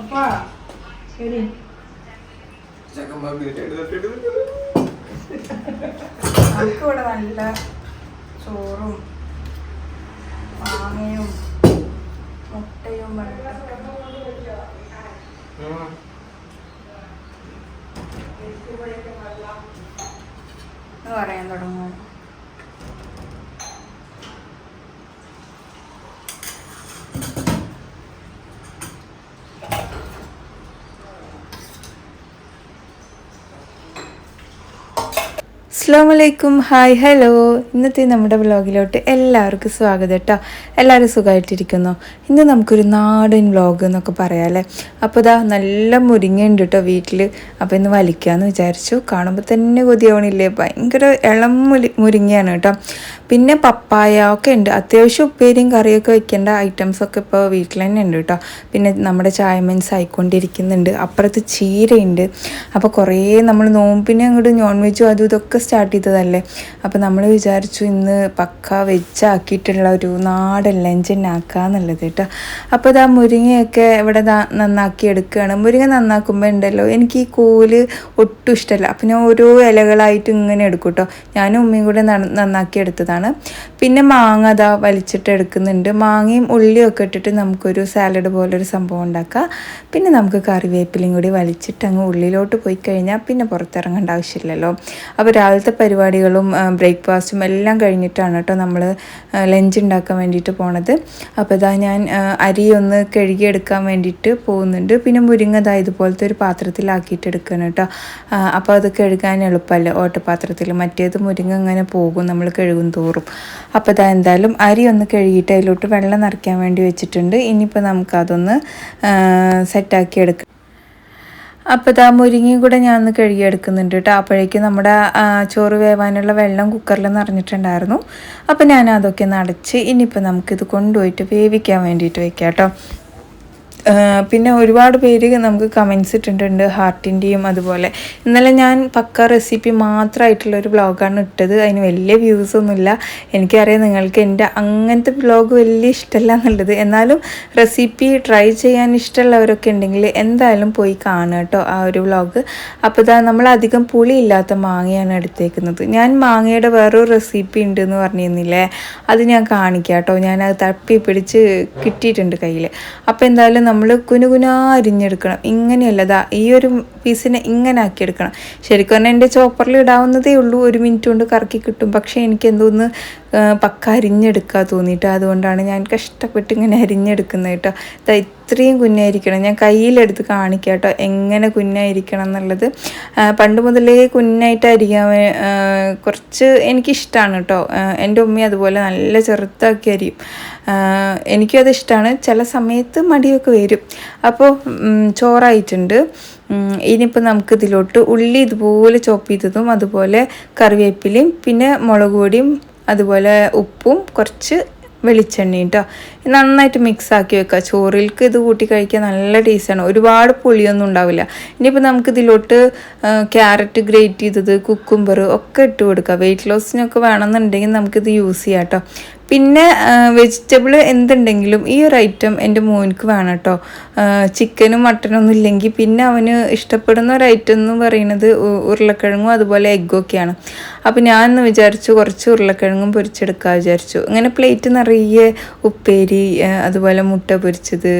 അപ്പാ ശരി. ചെക്കന്മാർ വീട്ടിൽ തൊട്ടിട്ട് നമുക്ക് ഇവിടെ നല്ല ചോറും മാങ്ങയും മുട്ടയും പറയാൻ തുടങ്ങും. അസ്സാമലൈക്കും ഹായ് ഹലോ. ഇന്നത്തെ നമ്മുടെ വ്ളോഗിലോട്ട് എല്ലാവർക്കും സ്വാഗതം കേട്ടോ. എല്ലാവരും സുഖമായിട്ടിരിക്കുന്നു. ഇന്ന് നമുക്കൊരു നാടൻ വ്ളോഗ് എന്നൊക്കെ പറയാമല്ലേ അപ്പോൾ ഇതാ നല്ല മുരിങ്ങയുണ്ട് കേട്ടോ വീട്ടിൽ അപ്പോൾ ഇന്ന് വലിക്കാമെന്ന് വിചാരിച്ചു. കാണുമ്പോൾ തന്നെ കൊതിയാവണില്ലേ? ഭയങ്കര ഇളം മുരി മുരിങ്ങയാണ് കേട്ടോ. പിന്നെ പപ്പായ ഒക്കെ ഉണ്ട്. അത്യാവശ്യം ഉപ്പേരിയും കറിയൊക്കെ വെക്കേണ്ട ഐറ്റംസൊക്കെ ഇപ്പോൾ വീട്ടിൽ തന്നെ ഉണ്ട് കേട്ടോ. പിന്നെ നമ്മുടെ ചായമൻസ് ആയിക്കൊണ്ടിരിക്കുന്നുണ്ട്. അപ്പുറത്ത് ചീരയുണ്ട്. അപ്പോൾ കുറേ നമ്മൾ നോമ്പിനെ അങ്ങോട്ട് നോൺ വെജും അതും ഇതൊക്കെ ചെയ്തതല്ലേ? അപ്പോൾ നമ്മൾ വിചാരിച്ചു ഇന്ന് പക്ക വെജാക്കിയിട്ടുള്ള ഒരു നാടൻ ലഞ്ച് തന്നെ ആക്കാന്നുള്ളത് കേട്ടോ. അപ്പോൾ ഇതാ മുരിങ്ങയൊക്കെ ഇവിടെ നന്നാക്കി എടുക്കുകയാണ് മുരിങ്ങ നന്നാക്കുമ്പോൾ ഉണ്ടല്ലോ എനിക്ക് ഈ കൂൽ ഒട്ടും ഇഷ്ടമല്ല അപ്പം ഞാൻ ഓരോ ഇലകളായിട്ട് ഇങ്ങനെ എടുക്കും കേട്ടോ. ഞാനും ഉമ്മയും കൂടെ നന്നാക്കി എടുത്തതാണ്. പിന്നെ മാങ്ങ അതാ വലിച്ചിട്ട് എടുക്കുന്നുണ്ട്. മാങ്ങയും ഉള്ളിയും ഒക്കെ ഇട്ടിട്ട് നമുക്കൊരു സാലഡ് പോലൊരു സംഭവം ഉണ്ടാക്കാം. പിന്നെ നമുക്ക് കറിവേപ്പിലയും കൂടി വലിച്ചിട്ട് അങ്ങ് ഉള്ളിലോട്ട് പോയി കഴിഞ്ഞാൽ പിന്നെ പുറത്തിറങ്ങേണ്ട ആവശ്യമില്ലല്ലോ. അപ്പോൾ രാവിലത്തെ പരിപാടികളും ബ്രേക്ക്ഫാസ്റ്റും എല്ലാം കഴിഞ്ഞിട്ടാണ് കേട്ടോ നമ്മൾ ലഞ്ച് ഉണ്ടാക്കാൻ വേണ്ടിയിട്ട് പോണത്. അപ്പോൾ ഇതാ ഞാൻ അരി ഒന്ന് കഴുകിയെടുക്കാൻ വേണ്ടിയിട്ട് പോകുന്നുണ്ട്. പിന്നെ മുരിങ്ങ ഇതാ ഇതുപോലത്തെ ഒരു പാത്രത്തിലാക്കിയിട്ട് എടുക്കണം കേട്ടോ. അപ്പോൾ അത് കഴുകാൻ എളുപ്പമല്ലേ? ഓട്ടപാത്രത്തിൽ മറ്റേത് മുരിങ്ങ ഇങ്ങനെ പോകും നമ്മൾ കഴുകും തോറും. അപ്പോൾ ഇതാ എന്തായാലും അരി ഒന്ന് കഴുകിയിട്ട് അതിലോട്ട് വെള്ളം നിറയ്ക്കാൻ വേണ്ടി വെച്ചിട്ടുണ്ട്. ഇനിയിപ്പോൾ നമുക്കതൊന്ന് സെറ്റാക്കി എടുക്കാം. അപ്പോൾ ഇതാ മുരിങ്ങയും കൂടെ ഞാൻ ഒന്ന് കഴുകിയെടുക്കുന്നുണ്ട് കേട്ടോ അപ്പോഴേക്കും നമ്മുടെ ചോറ് വേവാനുള്ള വെള്ളം കുക്കറിൽ നിറഞ്ഞിട്ടുണ്ടായിരുന്നു. അപ്പോൾ ഞാൻ അതൊക്കെ ഒന്ന് അടച്ച് ഇനിയിപ്പോൾ നമുക്കിത് കൊണ്ടുപോയിട്ട് വേവിക്കാൻ വേണ്ടിയിട്ട് വയ്ക്കാം കേട്ടോ പിന്നെ ഒരുപാട് പേര് നമുക്ക് കമൻസ് ഇട്ടിട്ടുണ്ട് ഹാർട്ടിന്റെയും അതുപോലെ. ഇന്നലെ ഞാൻ പക്ക റെസിപ്പി മാത്രമായിട്ടുള്ള ഒരു വ്ളോഗാണ് ഇട്ടത്. അതിന് വലിയ വ്യൂസ് ഒന്നുമില്ല. എനിക്കറിയാം നിങ്ങൾക്ക് എന്റെ അങ്ങനത്തെ വ്ളോഗ് വലിയ ഇഷ്ടമല്ല എന്നുള്ളത്. എന്നാലും റെസിപ്പി ട്രൈ ചെയ്യാൻ ഇഷ്ടമുള്ളവരൊക്കെ ഉണ്ടെങ്കിൽ എന്തായാലും പോയി കാണുക കേട്ടോ ആ ഒരു വ്ളോഗ് അപ്പോൾ ഇതാ നമ്മൾ അധികം പുളിയില്ലാത്ത മാങ്ങയാണ് എടുത്തേക്കുന്നത്. ഞാൻ മാങ്ങയുടെ വേറൊരു റെസിപ്പി ഉണ്ട് എന്ന് പറഞ്ഞിരുന്നില്ലേ? അത് ഞാൻ കാണിക്കാം കേട്ടോ. ഞാൻ അത് തപ്പി പിടിച്ച് കിട്ടിയിട്ടുണ്ട് കയ്യിൽ അപ്പോൾ എന്തായാലും നമ്മൾ കുനുകുനാ അരിഞ്ഞെടുക്കണം. ഇങ്ങനെയല്ല ഈ ഒരു പീസിനെ ഇങ്ങനെ ആക്കിയെടുക്കണം. ശരിക്കും പറഞ്ഞാൽ എന്റെ ചോപ്പറിൽ ഇടാവുന്നതേ ഉള്ളൂ ഒരു മിനിറ്റ് കൊണ്ട് കറക്കി കിട്ടും. പക്ഷേ എനിക്ക് എന്തോന്ന് പക്ക അരിഞ്ഞെടുക്കാൻ തോന്നിയിട്ട്. അതുകൊണ്ടാണ് ഞാൻ കഷ്ടപ്പെട്ട് ഇങ്ങനെ അരിഞ്ഞെടുക്കുന്നത് കേട്ടോ. ദാ ഇത്രയും കുഞ്ഞായിരിക്കണം. ഞാൻ കയ്യിലെടുത്ത് കാണിക്കാം കേട്ടോ എങ്ങനെ കുഞ്ഞായിരിക്കണം എന്നുള്ളത്. പണ്ട് മുതലേ കുഞ്ഞായിട്ടായിരിക്കാൻ കുറച്ച് എനിക്കിഷ്ടമാണ് കേട്ടോ എന്റെ ഉമ്മ അതുപോലെ നല്ല ചെറുത്താക്കി അരിയും എനിക്കും അതിഷ്ടമാണ് ചില സമയത്ത് മടിയൊക്കെ വരും. അപ്പോൾ ചോറായിട്ടുണ്ട്. ഇനിയിപ്പോൾ നമുക്ക് ഇതിലോട്ട് ഉള്ളി ഇതുപോലെ ചോപ്പ് ചെയ്തതും അതുപോലെ കറിവേപ്പിലയും പിന്നെ മുളക് പൊടിയും അതുപോലെ ഉപ്പും കുറച്ച് വെളിച്ചെണ്ണയും കേട്ടോ. നന്നായിട്ട് മിക്സ് ആക്കി വെക്കുക ചോറിൽക്ക് ഇത് കൂട്ടി കഴിക്കാൻ നല്ല ടേസ്റ്റാണ് ഒരുപാട് പുളിയൊന്നും ഉണ്ടാവില്ല. ഇനിയിപ്പോൾ നമുക്ക് ഇതിലോട്ട് ക്യാരറ്റ് ഗ്രേറ്റ് ചെയ്തത് കുക്കുംബർ ഒക്കെ ഇട്ട് കൊടുക്കുക വെയിറ്റ് ലോസിനൊക്കെ വേണമെന്നുണ്ടെങ്കിൽ നമുക്കിത് യൂസ് ചെയ്യാം കേട്ടോ. പിന്നെ വെജിറ്റബിൾ എന്തുണ്ടെങ്കിലും ഈ ഒരു ഐറ്റം എന്റെ മോനിക്ക് വേണം കേട്ടോ ചിക്കനും മട്ടനും ഒന്നും ഇല്ലെങ്കിൽ പിന്നെ അവന് ഇഷ്ടപ്പെടുന്ന ഒരു ഐറ്റം എന്ന് പറയുന്നത് ഉരുളക്കിഴങ്ങും അതുപോലെ എഗ്ഗും ഒക്കെയാണ്. അപ്പോൾ ഞാൻ എന്ന് വിചാരിച്ചു കുറച്ച് ഉരുളക്കിഴങ്ങും പൊരിച്ചെടുക്കാൻ വിചാരിച്ചു. ഇങ്ങനെ പ്ലേറ്റ് നിറയെ ഉപ്പേരി അതുപോലെ മുട്ട പൊരിച്ചത്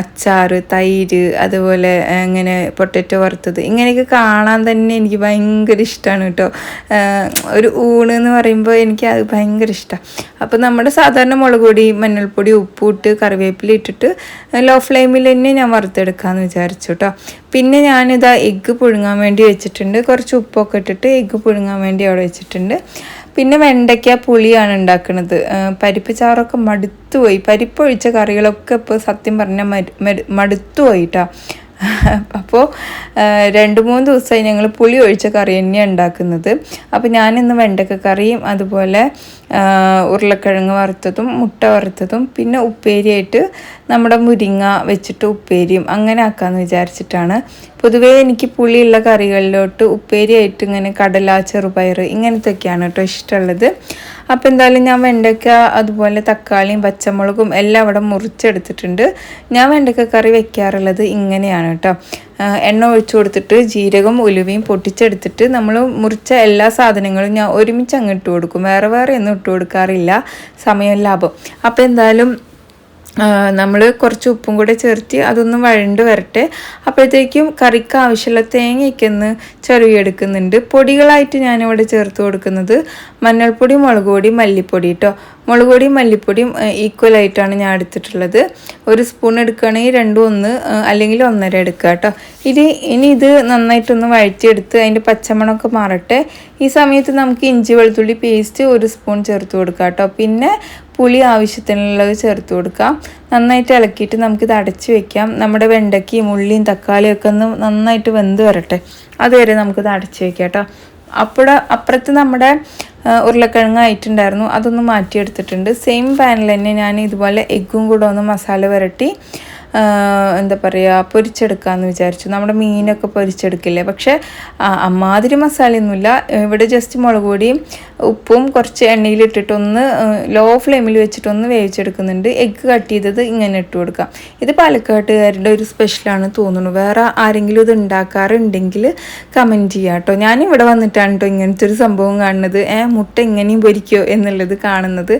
അച്ചാർ തൈര് അതുപോലെ ഇങ്ങനെ പൊട്ടറ്റോ വറുത്തത് ഇങ്ങനെയൊക്കെ കാണാൻ തന്നെ എനിക്ക് ഭയങ്കര ഇഷ്ടമാണ് കേട്ടോ ഒരു ഊണ് എന്ന് പറയുമ്പോൾ എനിക്ക് അത് ഭയങ്കര ഇഷ്ടമാണ് അപ്പോൾ നമ്മുടെ സാധാരണ മുളക് പൊടി മഞ്ഞൾപ്പൊടി ഉപ്പ് ഇട്ട് കറിവേപ്പില ഇട്ടിട്ട് ലോ ഫ്ലെയിമിൽ തന്നെ ഞാൻ വറുത്തെടുക്കാമെന്ന് വിചാരിച്ചു കേട്ടോ പിന്നെ ഞാനിതാ എഗ്ഗ് പുഴുങ്ങാൻ വേണ്ടി വെച്ചിട്ടുണ്ട്. കുറച്ച് ഉപ്പൊക്കെ ഇട്ടിട്ട് എഗ്ഗ് പുഴുങ്ങാൻ വേണ്ടി അവിടെ വെച്ചിട്ടുണ്ട്. പിന്നെ വെണ്ടയ്ക്ക പുളിയാണ് ഉണ്ടാക്കുന്നത് പരിപ്പ് ചാറൊക്കെ മടുത്തുപോയി. പരിപ്പൊഴിച്ച കറികളൊക്കെ ഇപ്പോൾ സത്യം പറഞ്ഞാൽ മടുത്തുപോയി കേട്ടോ അപ്പോൾ രണ്ട് മൂന്ന് ദിവസമായി ഞങ്ങൾ പുളി ഒഴിച്ച കറി തന്നെയാണ് ഉണ്ടാക്കുന്നത്. അപ്പോൾ ഞാനിന്ന് വെണ്ടക്ക കറിയും അതുപോലെ ഉരുളക്കിഴങ്ങ് വറുത്തതും മുട്ട വറുത്തതും പിന്നെ ഉപ്പേരിയായിട്ട് നമ്മുടെ മുരിങ്ങ വെച്ചിട്ട് ഉപ്പേരിയും അങ്ങനെ ആക്കാമെന്ന് വിചാരിച്ചിട്ടാണ്. പൊതുവേ എനിക്ക് പുളിയുള്ള കറികളിലോട്ട് ഉപ്പേരിയായിട്ട് ഇങ്ങനെ കടല ചെറുപയർ ഇങ്ങനത്തെയൊക്കെയാണ് കേട്ടോ ഇഷ്ടമുള്ളത്. അപ്പോൾ എന്തായാലും ഞാൻ വെണ്ടയ്ക്ക അതുപോലെ തക്കാളിയും പച്ചമുളകും എല്ലാം അവിടെ മുറിച്ചെടുത്തിട്ടുണ്ട്. ഞാൻ വെണ്ടയ്ക്ക കറി വെക്കാറുള്ളത് ഇങ്ങനെയാണ് കേട്ടോ. എണ്ണ ഒഴിച്ചു കൊടുത്തിട്ട് ജീരകം ഉലുവയും പൊട്ടിച്ചെടുത്തിട്ട് നമ്മൾ മുറിച്ച എല്ലാ സാധനങ്ങളും ഞാൻ ഒരുമിച്ച് അങ്ങ് ഇട്ട് കൊടുക്കും. വേറെ വേറെ ഒന്നും ഇട്ട് കൊടുക്കാറില്ല. സമയം ലാഭം. അപ്പോൾ എന്തായാലും നമ്മൾ കുറച്ച് ഉപ്പും കൂടെ ചേർത്ത് അതൊന്ന് വഴണ്ട് വരട്ടെ. അപ്പോഴത്തേക്കും കറിക്ക് ആവശ്യമുള്ള തേങ്ങയൊക്കെ ഒന്ന് ചെറുകിയെടുക്കുന്നുണ്ട്. പൊടികളായിട്ട് ഞാനിവിടെ ചേർത്ത് കൊടുക്കുന്നത് മഞ്ഞൾപ്പൊടി മുളക് പൊടി മല്ലിപ്പൊടി കേട്ടോ മുളക് പൊടിയും മല്ലിപ്പൊടിയും ഈക്വൽ ആയിട്ടാണ് ഞാൻ എടുത്തിട്ടുള്ളത്. ഒരു സ്പൂൺ എടുക്കുകയാണെങ്കിൽ രണ്ടും ഒന്ന് അല്ലെങ്കിൽ ഒന്നര എടുക്കുക കേട്ടോ ഇത് ഇനി ഇത് നന്നായിട്ടൊന്ന് വഴറ്റിയെടുത്ത് അതിന്റെ പച്ചമണമൊക്കെ മാറട്ടെ. ഈ സമയത്ത് നമുക്ക് ഇഞ്ചി വെളുത്തുള്ളി പേസ്റ്റ് ഒരു സ്പൂൺ ചേർത്ത് കൊടുക്കാം കേട്ടോ പിന്നെ പുളി ആവശ്യത്തിനുള്ളത് ചേർത്ത് കൊടുക്കാം. നന്നായിട്ട് ഇളക്കിയിട്ട് നമുക്കിത് അടച്ച് വെക്കാം. നമ്മുടെ വെണ്ടയ്ക്കയും ഉള്ളിയും തക്കാളിയും ഒക്കെ ഒന്ന് നന്നായിട്ട് വെന്ത് വരട്ടെ. അതുവരെ നമുക്കിത് അടച്ച് വെക്കാം കേട്ടോ. അപ്പോഴ അപ്പുറത്ത് നമ്മുടെ ഉരുളക്കിഴങ്ങ് ആയിട്ടുണ്ടായിരുന്നു. അതൊന്ന് മാറ്റിയെടുത്തിട്ടുണ്ട്. സെയിം പാനിൽ തന്നെ ഞാൻ ഇതുപോലെ എഗ്ഗും കൂടെ ഒന്ന് മസാല പുരട്ടി എന്താ പറയുക പൊരിച്ചെടുക്കാമെന്ന് വിചാരിച്ചു. നമ്മുടെ മീനൊക്കെ പൊരിച്ചെടുക്കില്ലേ? പക്ഷേ അമ്മാതിരി മസാലയൊന്നുമില്ല. ഇവിടെ ജസ്റ്റ് മുളക് പൊടിയും ഉപ്പും കുറച്ച് എണ്ണയിലിട്ടിട്ടൊന്ന് ലോ ഫ്ലെയിമിൽ വെച്ചിട്ടൊന്ന് വേവിച്ചെടുക്കുന്നുണ്ട്. എഗ്ഗ് കട്ട് ചെയ്തത് ഇങ്ങനെ ഇട്ട് കൊടുക്കാം. ഇത് പാലക്കാട്ടുകാരുടെ ഒരു സ്പെഷ്യലാണ് തോന്നുന്നു. വേറെ ആരെങ്കിലും ഇത് ഉണ്ടാക്കാറുണ്ടെങ്കിൽ കമന്റ് ചെയ്യാം കേട്ടോ. ഞാനിവിടെ വന്നിട്ടാണ് കേട്ടോ ഇങ്ങനത്തെ ഒരു സംഭവം കാണുന്നത്. ഏ മുട്ട ഇങ്ങനെയും പൊരിക്കോ എന്നുള്ളത് കാണുന്നത്.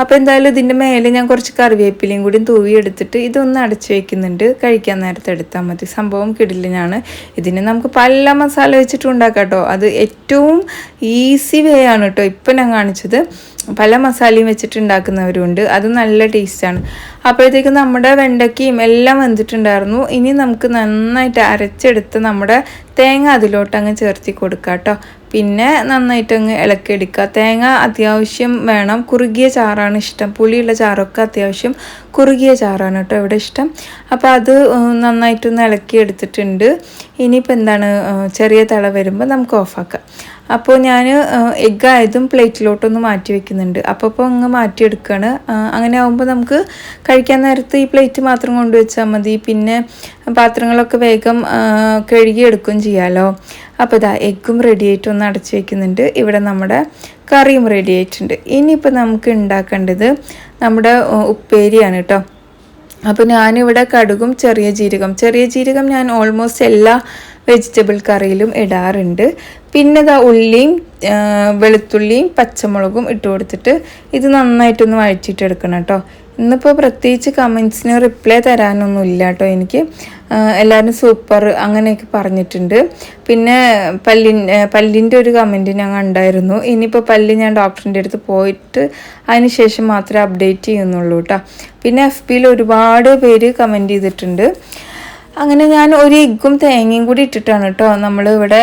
അപ്പോൾ എന്തായാലും ഇതിന്റെ മേലെ ഞാൻ കുറച്ച് കറിവേപ്പിലയും കൂടി തൂവി എടുത്തിട്ട് ഇതൊന്ന് അടച്ചു വെക്കുന്നുണ്ട്. കഴിക്കാൻ നേരത്തെ എടുത്താൽ മതി. സംഭവം കിടിലിനാണ്. ഇതിന് നമുക്ക് പല മസാല വെച്ചിട്ട് ഉണ്ടാക്കാം കേട്ടോ. അത് ഏറ്റവും ഈസി വേ ആണ് കേട്ടോ. ഇപ്പം ഞാൻ കാണിച്ചത്. പല മസാലയും വെച്ചിട്ട് ഉണ്ടാക്കുന്നവരുണ്ട്. അത് നല്ല ടേസ്റ്റാണ് അപ്പോഴത്തേക്ക് നമ്മുടെ വെണ്ടയ്ക്കയും എല്ലാം വെന്തിട്ടുണ്ടായിരുന്നു ഇനി നമുക്ക് നന്നായിട്ട് അരച്ചെടുത്ത് നമ്മുടെ തേങ്ങ അതിലോട്ട് അങ്ങ് ചേർത്തി കൊടുക്കുക കേട്ടോ. പിന്നെ നന്നായിട്ട് അങ്ങ് ഇളക്കിയെടുക്കുക. തേങ്ങ അത്യാവശ്യം വേണം. കുറുകിയ ചാറാണ് ഇഷ്ടം. പുളിയുള്ള ചാറൊക്കെ അത്യാവശ്യം കുറുകിയ ചാറാണ് കേട്ടോ ഇവിടെ ഇഷ്ടം. അപ്പോൾ അത് നന്നായിട്ടൊന്ന് ഇളക്കി എടുത്തിട്ടുണ്ട് ഇനിയിപ്പോൾ എന്താണ് ചെറിയ തിള വരുമ്പോൾ നമുക്ക് ഓഫാക്കാം. അപ്പോൾ ഞാൻ എഗ്ഗ് ആയതും പ്ലേറ്റിലോട്ടൊന്ന് മാറ്റി വെക്കുന്നുണ്ട്. അപ്പോൾ അങ്ങ് മാറ്റിയെടുക്കുകയാണ്. അങ്ങനെ ആകുമ്പോൾ നമുക്ക് കഴിക്കാൻ നേരത്ത് ഈ പ്ലേറ്റ് മാത്രം കൊണ്ടുവച്ചാൽ മതി. പിന്നെ പാത്രങ്ങളൊക്കെ വേഗം കഴുകിയെടുക്കുകയും ചെയ്യാമല്ലോ അപ്പോൾ ഇതാ എഗ്ഗും റെഡി ആയിട്ട് ഒന്ന് അടച്ചു വെക്കുന്നുണ്ട്. ഇവിടെ നമ്മുടെ കറിയും റെഡി ആയിട്ടുണ്ട്. ഇനിയിപ്പോൾ നമുക്ക് ഉണ്ടാക്കേണ്ടത് നമ്മുടെ ഉപ്പേരിയാണ് കേട്ടോ അപ്പോൾ ഞാനിവിടെ കടുകും ചെറിയ ജീരകം. ചെറിയ ജീരകം ഞാൻ ഓൾമോസ്റ്റ് എല്ലാ വെജിറ്റബിൾ കറിയിലും ഇടാറുണ്ട്. പിന്നെ ഇതാ ഉള്ളിയും വെളുത്തുള്ളിയും പച്ചമുളകും ഇട്ട് കൊടുത്തിട്ട് ഇത് നന്നായിട്ടൊന്ന് വഴറ്റിയിട്ടെടുക്കണം കേട്ടോ ഇന്നിപ്പോൾ പ്രത്യേകിച്ച് കമൻസിന് റിപ്ലൈ തരാനൊന്നും ഇല്ല കേട്ടോ എനിക്ക്. എല്ലാവരും സൂപ്പർ അങ്ങനെയൊക്കെ പറഞ്ഞിട്ടുണ്ട്. പിന്നെ പല്ലി പല്ലിന്റെ ഒരു കമന്റ് ഞാൻ കണ്ടായിരുന്നു. ഇനിയിപ്പോൾ പല്ലി ഞാൻ ഡോക്ടറിന്റെ അടുത്ത് പോയിട്ട് അതിന് ശേഷം മാത്രമേ അപ്ഡേറ്റ് ചെയ്യുന്നുള്ളൂ കേട്ടോ പിന്നെ എഫ് ബിയിൽ ഒരുപാട് പേര് കമന്റ് ചെയ്തിട്ടുണ്ട്. അങ്ങനെ ഞാൻ ഒരു എഗ്ഗും തേങ്ങയും കൂടി ഇട്ടിട്ടാണ് കേട്ടോ നമ്മൾ ഇവിടെ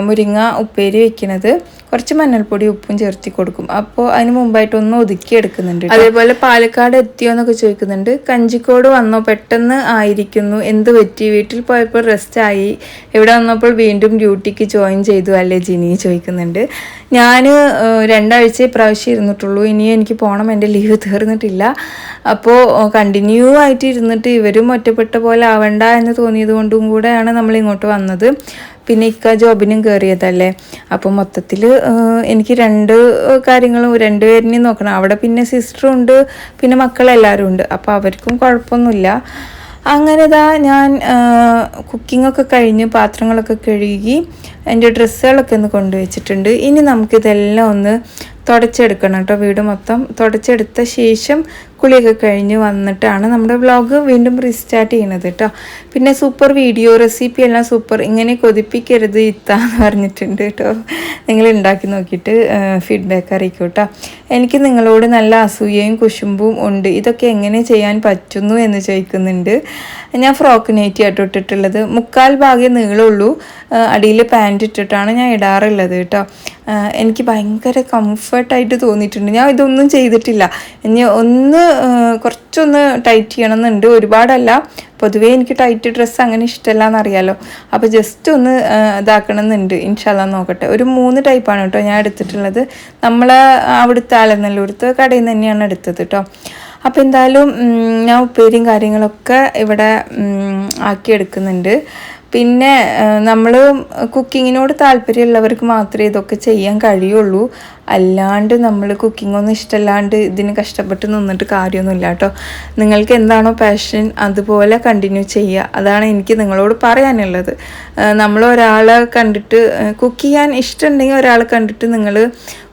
മുരിങ്ങ ഉപ്പേരി വെക്കുന്നത് കുറച്ച് മഞ്ഞൾപ്പൊടി ഉപ്പും ചേർത്തി കൊടുക്കും. അപ്പോൾ അതിന് മുമ്പായിട്ട് ഒന്ന് ഒതുക്കി എടുക്കുന്നുണ്ട്. അതേപോലെ പാലക്കാട് എത്തിയോ എന്നൊക്കെ ചോദിക്കുന്നുണ്ട്. കഞ്ചിക്കോട് വന്നോ? പെട്ടെന്ന് ആയിരിക്കുന്നു. എന്ത് പറ്റി? വീട്ടിൽ പോയപ്പോൾ റെസ്റ്റ് ആയി. ഇവിടെ വന്നപ്പോൾ വീണ്ടും ഡ്യൂട്ടിക്ക് ജോയിൻ ചെയ്തു അല്ലേ ജിനി? ചോദിക്കുന്നുണ്ട്. ഞാൻ രണ്ടാഴ്ച ഇപ്രാവശ്യം ഇരുന്നിട്ടുള്ളൂ. ഇനി എനിക്ക് പോകണം എന്റെ ലീവ് തീർന്നിട്ടില്ല. അപ്പോൾ കണ്ടിന്യൂ ആയിട്ട് ഇരുന്നിട്ട് ഇവരും ഒറ്റപ്പെട്ട പോലെ ആവണ്ട എന്ന് തോന്നിയത് കൊണ്ടും കൂടെയാണ് നമ്മൾ ഇങ്ങോട്ട് വന്നത്. പിന്നെ ഇക്ക ജോബിനും കയറിയതല്ലേ അപ്പോൾ മൊത്തത്തിൽ എനിക്ക് രണ്ട് കാര്യങ്ങളും രണ്ടുപേരിനെയും നോക്കണം. അവിടെ പിന്നെ സിസ്റ്ററും ഉണ്ട് പിന്നെ മക്കളെല്ലാവരും ഉണ്ട്. അപ്പോൾ അവർക്കും കുഴപ്പമൊന്നുമില്ല. അങ്ങനെ ഇതാ ഞാൻ കുക്കിങ്ങൊക്കെ കഴിഞ്ഞ് പാത്രങ്ങളൊക്കെ കഴുകി എന്റെ ഡ്രസ്സുകളൊക്കെ ഒന്ന് കൊണ്ടുവച്ചിട്ടുണ്ട്. ഇനി നമുക്കിതെല്ലാം ഒന്ന് തുടച്ചെടുക്കണം കേട്ടോ. വീട് മൊത്തം തുടച്ചെടുത്ത ശേഷം കുളിയൊക്കെ കഴിഞ്ഞ് വന്നിട്ടാണ് നമ്മുടെ വ്ളോഗ് വീണ്ടും റീസ്റ്റാർട്ട് ചെയ്യണത് കേട്ടോ പിന്നെ സൂപ്പർ വീഡിയോ റെസിപ്പി എല്ലാം സൂപ്പർ ഇങ്ങനെ കൊതിപ്പിക്കരുത് ഇത്താന്ന് പറഞ്ഞിട്ടുണ്ട് കേട്ടോ നിങ്ങൾ ഉണ്ടാക്കി നോക്കിയിട്ട് ഫീഡ്ബാക്ക് അറിയിക്കും കേട്ടോ എനിക്ക് നിങ്ങളോട് നല്ല അസൂയയും കുശുമ്പും ഉണ്ട്. ഇതൊക്കെ എങ്ങനെ ചെയ്യാൻ പറ്റുന്നു എന്ന് ചോദിക്കുന്നുണ്ട്. ഞാൻ ഫ്രോക്ക് നൈറ്റി ആട്ടോ ഇട്ടിട്ടുള്ളത്. മുക്കാൽ ഭാഗേ നീളമുള്ളൂ അടിയിൽ പാന്റ് ഇട്ടിട്ടാണ് ഞാൻ ഇടാറുള്ളത് കേട്ടോ എനിക്ക് ഭയങ്കര കംഫർട്ടായിട്ട് തോന്നിയിട്ടുണ്ട്. ഞാൻ ഇതൊന്നും ചെയ്തിട്ടില്ല. ഇനി ഒന്ന് കുറച്ചൊന്ന് ടൈറ്റ് ചെയ്യണം എന്നുണ്ട് ഒരുപാടല്ല. പൊതുവേ എനിക്ക് ടൈറ്റ് ഡ്രസ്സ് അങ്ങനെ ഇഷ്ടമല്ല എന്നറിയാലോ അപ്പോൾ ജസ്റ്റ് ഒന്ന് ഇതാക്കണം എന്നുണ്ട് ഇൻഷാല്ല നോക്കട്ടെ. ഒരു മൂന്ന് ടൈപ്പാണ് കേട്ടോ ഞാൻ എടുത്തിട്ടുള്ളത്. നമ്മൾ അവിടുത്തെ ആലനല്ലൂരത്ത് കടയിൽ നിന്ന് തന്നെയാണ് എടുത്തത് കേട്ടോ. അപ്പോൾ എന്തായാലും ഞാൻ ഉപ്പേരിയും കാര്യങ്ങളൊക്കെ ഇവിടെ ആക്കിയെടുക്കുന്നുണ്ട്. പിന്നെ നമ്മൾ കുക്കിങ്ങിനോട് താല്പര്യമുള്ളവർക്ക് മാത്രമേ ഇതൊക്കെ ചെയ്യാൻ കഴിയുള്ളൂ. അല്ലാണ്ട് നമ്മൾ കുക്കിംഗ് ഒന്നും ഇഷ്ടമല്ലാണ്ട് ഇതിന് കഷ്ടപ്പെട്ട് നിന്നിട്ട് കാര്യമൊന്നുമില്ല കേട്ടോ. നിങ്ങൾക്ക് എന്താണോ പാഷൻ അതുപോലെ കണ്ടിന്യൂ ചെയ്യുക. അതാണ് എനിക്ക് നിങ്ങളോട് പറയാനുള്ളത്. നമ്മൾ ഒരാളെ കണ്ടിട്ട് കുക്ക് ചെയ്യാൻ ഇഷ്ടമുണ്ടെങ്കിൽ ഒരാളെ കണ്ടിട്ട് നിങ്ങൾ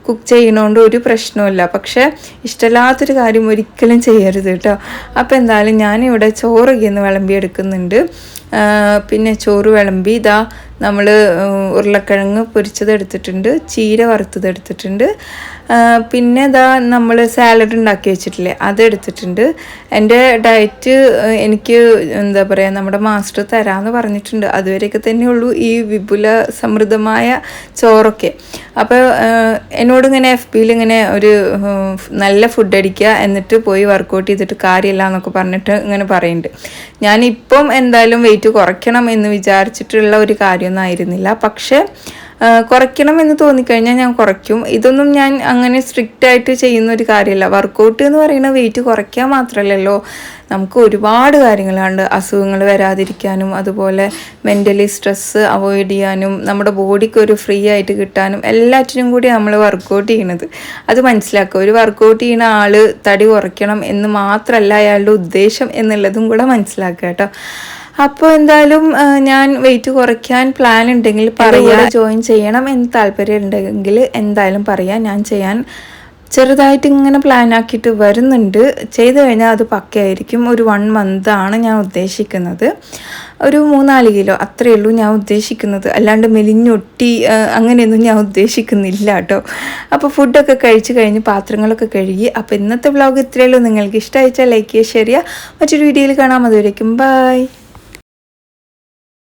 കുക്ക് ചെയ്യണോണ്ട് ഒരു പ്രശ്നവുമില്ല. പക്ഷേ ഇഷ്ടമില്ലാത്തൊരു കാര്യം ഒരിക്കലും ചെയ്യരുത് കേട്ടോ. അപ്പോൾ എന്തായാലും ഞാനിവിടെ ചോറ് ഇന്ന് വിളമ്പി എടുക്കുന്നുണ്ട് പിന്നെ ചോറ് വിളമ്പി ഇതാ നമ്മൾ ഉരുളക്കിഴങ്ങ് പൊരിച്ചത് എടുത്തിട്ടുണ്ട് ചീര വറുത്തത് എടുത്തിട്ടുണ്ട് പിന്നെ ഇതാ നമ്മൾ സാലഡ് ഉണ്ടാക്കി വെച്ചിട്ടില്ലേ അത് എടുത്തിട്ടുണ്ട് എന്റെ ഡയറ്റ് എനിക്ക് എന്താ പറയുക നമ്മുടെ മാസ്റ്റർ തരാമെന്ന് പറഞ്ഞിട്ടുണ്ട്. അതുവരെയൊക്കെ തന്നെയുള്ളൂ ഈ വിപുല സമൃദ്ധമായ ചോറൊക്കെ. അപ്പോൾ എന്നോട് ഇങ്ങനെ എഫ് ബിയിൽ ഇങ്ങനെ ഒരു നല്ല ഫുഡ് അടിക്കുക എന്നിട്ട് പോയി വർക്കൗട്ട് ചെയ്തിട്ട് കാര്യമില്ല എന്നൊക്കെ പറഞ്ഞിട്ട് ഇങ്ങനെ പറയുന്നുണ്ട്. ഞാനിപ്പം എന്തായാലും വെയിറ്റ് കുറയ്ക്കണം എന്ന് വിചാരിച്ചിട്ടുള്ള ഒരു കാര്യമൊന്നും ആയിരുന്നില്ല പക്ഷേ കുറയ്ക്കണം എന്ന് തോന്നിക്കഴിഞ്ഞാൽ ഞാൻ കുറയ്ക്കും. ഇതൊന്നും ഞാൻ അങ്ങനെ സ്ട്രിക്റ്റ് ആയിട്ട് ചെയ്യുന്ന ഒരു കാര്യമല്ല. വർക്കൗട്ട് എന്ന് പറയുന്ന വെയിറ്റ് കുറയ്ക്കാൻ മാത്രമല്ലല്ലോ. നമുക്ക് ഒരുപാട് കാര്യങ്ങളുണ്ട് അസുഖങ്ങൾ വരാതിരിക്കാനും അതുപോലെ മെന്റലി സ്ട്രെസ്സ് അവോയ്ഡ് ചെയ്യാനും നമ്മുടെ ബോഡിക്ക് ഒരു ഫ്രീ ആയിട്ട് കിട്ടാനും എല്ലാറ്റിനും കൂടി നമ്മൾ വർക്കൗട്ട് ചെയ്യണത്. അത് മനസ്സിലാക്കുക. ഒരു വർക്കൗട്ട് ചെയ്യുന്ന ആൾ തടി കുറയ്ക്കണം എന്ന് മാത്രമല്ല അയാളുടെ ഉദ്ദേശം എന്നുള്ളതും കൂടെ മനസ്സിലാക്കുക കേട്ടോ. അപ്പോൾ എന്തായാലും ഞാൻ വെയിറ്റ് കുറയ്ക്കാൻ പ്ലാൻ ഉണ്ടെങ്കിൽ പറയാ. ജോയിൻ ചെയ്യണം എന്ന് താല്പര്യം ഉണ്ടെങ്കിൽ എന്തായാലും പറയാം. ഞാൻ ചെയ്യാൻ ചെറുതായിട്ട് ഇങ്ങനെ പ്ലാൻ ആക്കിയിട്ട് വരുന്നുണ്ട്. ചെയ്തു കഴിഞ്ഞാൽ അത് പക്കയായിരിക്കും. ഒരു വൺ മന്ത് ആണ് ഞാൻ ഉദ്ദേശിക്കുന്നത്. ഒരു മൂന്നാൽ കിലോ അത്രയേ ഉള്ളൂ ഞാൻ ഉദ്ദേശിക്കുന്നത്. അല്ലാണ്ട് മെലിഞ്ഞൊട്ടി അങ്ങനെയൊന്നും ഞാൻ ഉദ്ദേശിക്കുന്നില്ല കേട്ടോ. അപ്പോൾ ഫുഡൊക്കെ കഴിച്ച് കഴിഞ്ഞ് പാത്രങ്ങളൊക്കെ കഴുകി. അപ്പോൾ ഇന്നത്തെ വ്ലോഗ് ഇത്രയേ ഉള്ളൂ. നിങ്ങൾക്ക് ഇഷ്ടമായിച്ചാൽ ലൈക്ക് ചെയ്യുക ഷെയർ ചെയ്യുക. മറ്റൊരു വീഡിയോയിൽ കാണാം. അതുവരേക്കും ബൈ